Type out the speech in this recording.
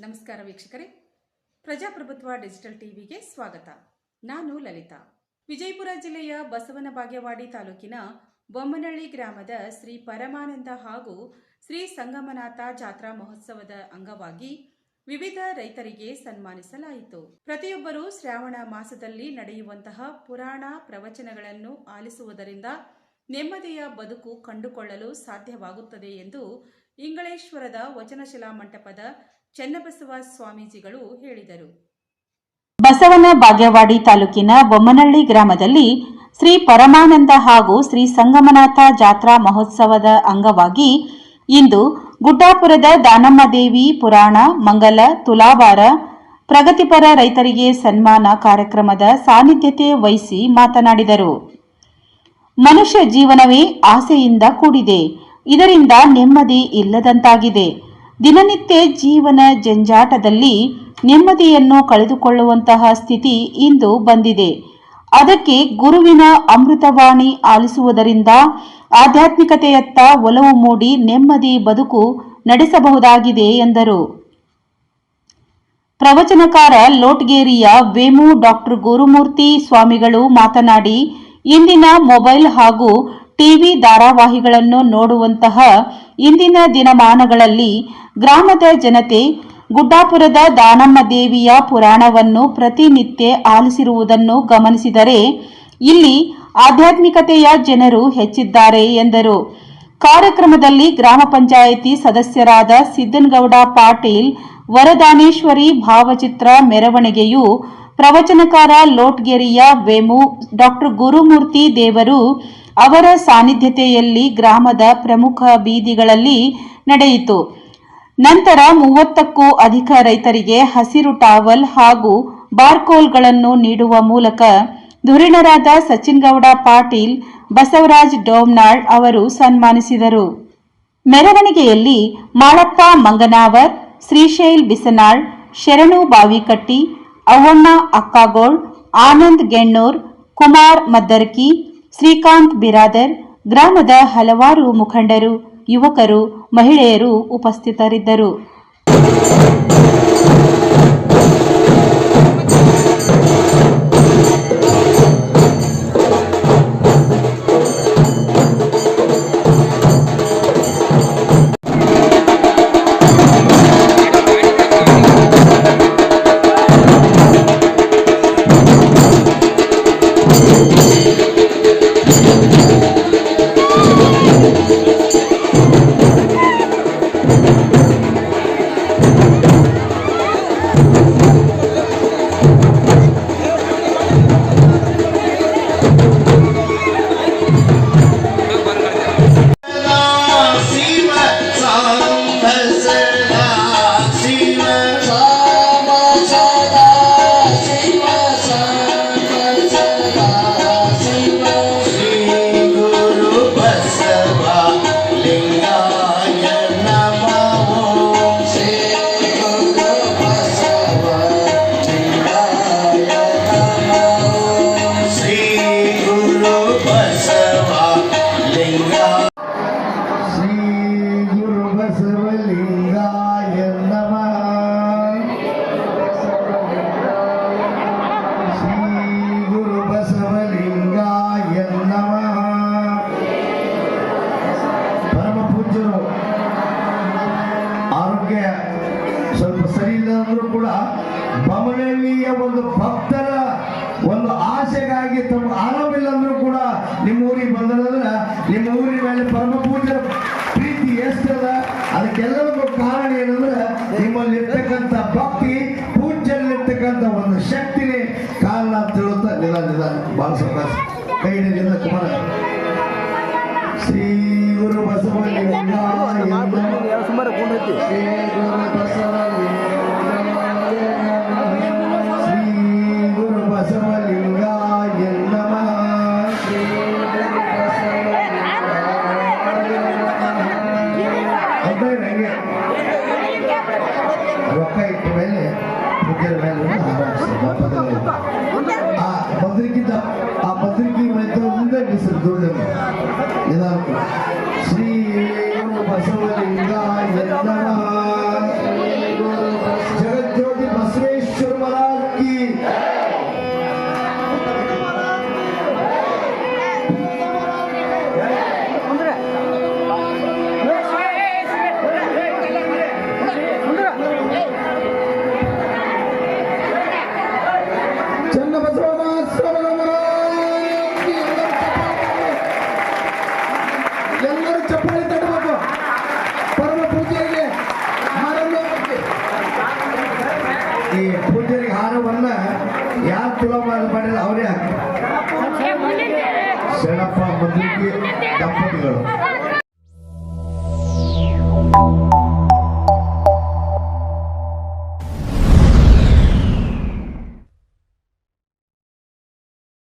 ನಮಸ್ಕಾರ ವೀಕ್ಷಕರೇ. ಪ್ರಜಾಪ್ರಭುತ್ವ ಡಿಜಿಟಲ್ ಟಿವಿಗೆ ಸ್ವಾಗತ. ನಾನು ಲಲಿತಾ. ವಿಜಯಪುರ ಜಿಲ್ಲೆಯ ಬಸವನ ಬಾಗೇವಾಡಿ ತಾಲೂಕಿನ ಬೊಮ್ಮನಹಳ್ಳಿ ಗ್ರಾಮದ ಶ್ರೀ ಪರಮಾನಂದ ಹಾಗೂ ಶ್ರೀ ಸಂಗಮನಾಥ ಜಾತ್ರಾ ಮಹೋತ್ಸವದ ಅಂಗವಾಗಿ ವಿವಿಧ ರೈತರಿಗೆ ಸನ್ಮಾನಿಸಲಾಯಿತು. ಪ್ರತಿಯೊಬ್ಬರೂ ಶ್ರಾವಣ ಮಾಸದಲ್ಲಿ ನಡೆಯುವಂತಹ ಪುರಾಣ ಪ್ರವಚನಗಳನ್ನು ಆಲಿಸುವುದರಿಂದ ನೆಮ್ಮದಿಯ ಬದುಕು ಕಂಡುಕೊಳ್ಳಲು ಸಾಧ್ಯವಾಗುತ್ತದೆ ಎಂದು ಇಂಗಳೇಶ್ವರದ ವಚನಶಿಲಾ ಮಂಟಪದ ಚನ್ನಬಸವ ಸ್ವಾಮೀಜಿಗಳು ಹೇಳಿದರು. ಬಸವನ ಬಾಗೇವಾಡಿ ತಾಲೂಕಿನ ಬೊಮ್ಮನಹಳ್ಳಿ ಗ್ರಾಮದಲ್ಲಿ ಶ್ರೀ ಪರಮಾನಂದ ಹಾಗೂ ಶ್ರೀ ಸಂಗಮನಾಥ ಜಾತ್ರಾ ಮಹೋತ್ಸವದ ಅಂಗವಾಗಿ ಇಂದು ಗುಡ್ಡಾಪುರದ ದಾನಮ್ಮ ದೇವಿ ಪುರಾಣ, ಮಂಗಲ ತುಲಾಭಾರ ಪ್ರಗತಿಪರ ರೈತರಿಗೆ ಸನ್ಮಾನ ಕಾರ್ಯಕ್ರಮದ ಸಾನ್ನಿಧ್ಯತೆ ವಹಿಸಿ ಮಾತನಾಡಿದರು. ಮನುಷ್ಯ ಜೀವನವೇ ಆಸೆಯಿಂದ ಕೂಡಿದೆ. ಇದರಿಂದ ನೆಮ್ಮದಿ ಇಲ್ಲದಂತಾಗಿದೆ. ದಿನನಿತ್ಯ ಜೀವನ ಜಂಜಾಟದಲ್ಲಿ ನೆಮ್ಮದಿಯನ್ನು ಕಳೆದುಕೊಳ್ಳುವಂತಹ ಸ್ಥಿತಿ ಇಂದು ಬಂದಿದೆ. ಅದಕ್ಕೆ ಗುರುವಿನ ಅಮೃತವಾಣಿ ಆಲಿಸುವುದರಿಂದ ಆಧ್ಯಾತ್ಮಿಕತೆಯತ್ತ ಒಲವು ಮೂಡಿ ನೆಮ್ಮದಿ ಬದುಕು ನಡೆಸಬಹುದಾಗಿದೆ ಎಂದರು. ಪ್ರವಚನಕಾರ ಲೋಟ್ಗೇರಿಯ ವೇಮು ಡಾಕ್ಟರ್ ಗುರುಮೂರ್ತಿ ಸ್ವಾಮಿಗಳು ಮಾತನಾಡಿ, ಇಂದಿನ ಮೊಬೈಲ್ ಹಾಗೂ ಟಿವಿ ಧಾರಾವಾಹಿಗಳನ್ನು ನೋಡುವಂತಹ ಇಂದಿನ ದಿನಮಾನಗಳಲ್ಲಿ ಗ್ರಾಮದ ಜನತೆ ಗುಡ್ಡಾಪುರದ ದಾನಮ್ಮ ದೇವಿಯ ಪುರಾಣವನ್ನು ಪ್ರತಿನಿತ್ಯ ಆಲಿಸಿರುವುದನ್ನು ಗಮನಿಸಿದರೆ ಇಲ್ಲಿ ಆಧ್ಯಾತ್ಮಿಕತೆಯ ಜನರು ಹೆಚ್ಚಿದ್ದಾರೆ ಎಂದರು. ಕಾರ್ಯಕ್ರಮದಲ್ಲಿ ಗ್ರಾಮ ಪಂಚಾಯಿತಿ ಸದಸ್ಯರಾದ ಸಿದ್ದನಗೌಡ ಪಾಟೀಲ್, ವರದಾನೇಶ್ವರಿ ಭಾವಚಿತ್ರ ಮೆರವಣಿಗೆಯು ಪ್ರವಚನಕಾರ ಲೋಟ್ಗೆರಿಯ ವೇಮು ಡಾಕ್ಟರ್ ಗುರುಮೂರ್ತಿ ದೇವರು ಅವರ ಸಾನ್ನಿಧ್ಯತೆಯಲ್ಲಿ ಗ್ರಾಮದ ಪ್ರಮುಖ ಬೀದಿಗಳಲ್ಲಿ ನಡೆಯಿತು. ನಂತರ ಮೂವತ್ತಕ್ಕೂ ಅಧಿಕ ರೈತರಿಗೆ ಹಸಿರು ಟಾವಲ್ ಹಾಗೂ ಬಾರ್ಕೋಲ್ಗಳನ್ನು ನೀಡುವ ಮೂಲಕ ಧುರೀಣರಾದ ಸಚಿನ್ ಗೌಡ ಪಾಟೀಲ್, ಬಸವರಾಜ್ ಡೋಮ್ನಾಳ್ ಅವರು ಸನ್ಮಾನಿಸಿದರು. ಮೆರವಣಿಗೆಯಲ್ಲಿ ಮಾಳಪ್ಪ ಮಂಗನಾವರ್, ಶ್ರೀಶೈಲ್ ಬಿಸನಾಳ್, ಶರಣು ಬಾವಿಕಟ್ಟಿ ಅವ್ವಣ್ಣ ಅಕ್ಕಾಗೋಳ್, ಆನಂದ್ ಗೆಣ್ಣೂರ್, ಕುಮಾರ್ ಮದ್ದರ್ಕಿ ಶ್ರೀಕಾಂತ್ ಬಿರಾದರ್ ಗ್ರಾಮದ ಹಲವಾರು ಮುಖಂಡರು ಯುವಕರು ಮಹಿಳೆಯರು ಉಪಸ್ಥಿತರಿದ್ದರು. ಆರೋಗ್ಯ ಸ್ವಲ್ಪ ಸರಿ ಅಂದ್ರೂ ಕೂಡ ಬಮನಹಳ್ಳಿಯ ಒಂದು ಭಕ್ತರ ಒಂದು ಆಸೆಗಾಗಿ ತಮ್ಮ ಆರಾಮಿಲ್ಲ ಅಂದ್ರೂ ಕೂಡ ನಿಮ್ಮ ಊರಿಗೆ ಬಂದ್ರೆ ನಿಮ್ಮ ಊರಿನ ಮೇಲೆ ಪರಮ ಪೂಜೆ ಪ್ರೀತಿ ಎಷ್ಟದ? ಅದಕ್ಕೆಲ್ಲರಿಗೂ ಕಾರಣ ಏನಂದ್ರೆ ನಿಮ್ಮಲ್ಲಿ ಇರ್ತಕ್ಕಂಥ ಭಕ್ತಿ ಪೂಜೆಯಲ್ಲಿರ್ತಕ್ಕಂಥ ಒಂದು ಶಕ್ತಿನೇ ಕಾರಣ ಅಂತ ಹೇಳುತ್ತಾ ನಿಲ್ಲ ಬಹಳ ಸಂತೋಷ ಕೈ ನಿಲ್ಲ ಕುಮಾರ. ಶ್ರೀ ಗುರು ಬಸವಲಿಂಗಾಯ ನಮಃ. ಶ್ರೀ ಗುರು ಬಸವ ಲಿಂಗಾಯ ನಮಃ ಶ್ರೀ ಗುರು ಬಸವಲಿಂಗಾಯ ನಮಃ ಶ್ರೀ ಗುರು ಬಸವ ಅದ್ಭುತ ಹಂಗೆ ರೊಕ್ಕ ಇಟ್ಟ ಮೇಲೆ ಪೂಜ್ಯರ ಮೇಲೆ ಆರಾಧಿಸೋದು ಆ ಪದಗಳು. ಆ ಭದ್ರಿಕಿಂತ ಆ ಭದ್ರಿಕೆ ಮೇಲೆ ಮುಂದೆ ಬಿಸಿಲು ದುಡ್ಡು ನಿಧಾನ một tiếng kia đóng theo đường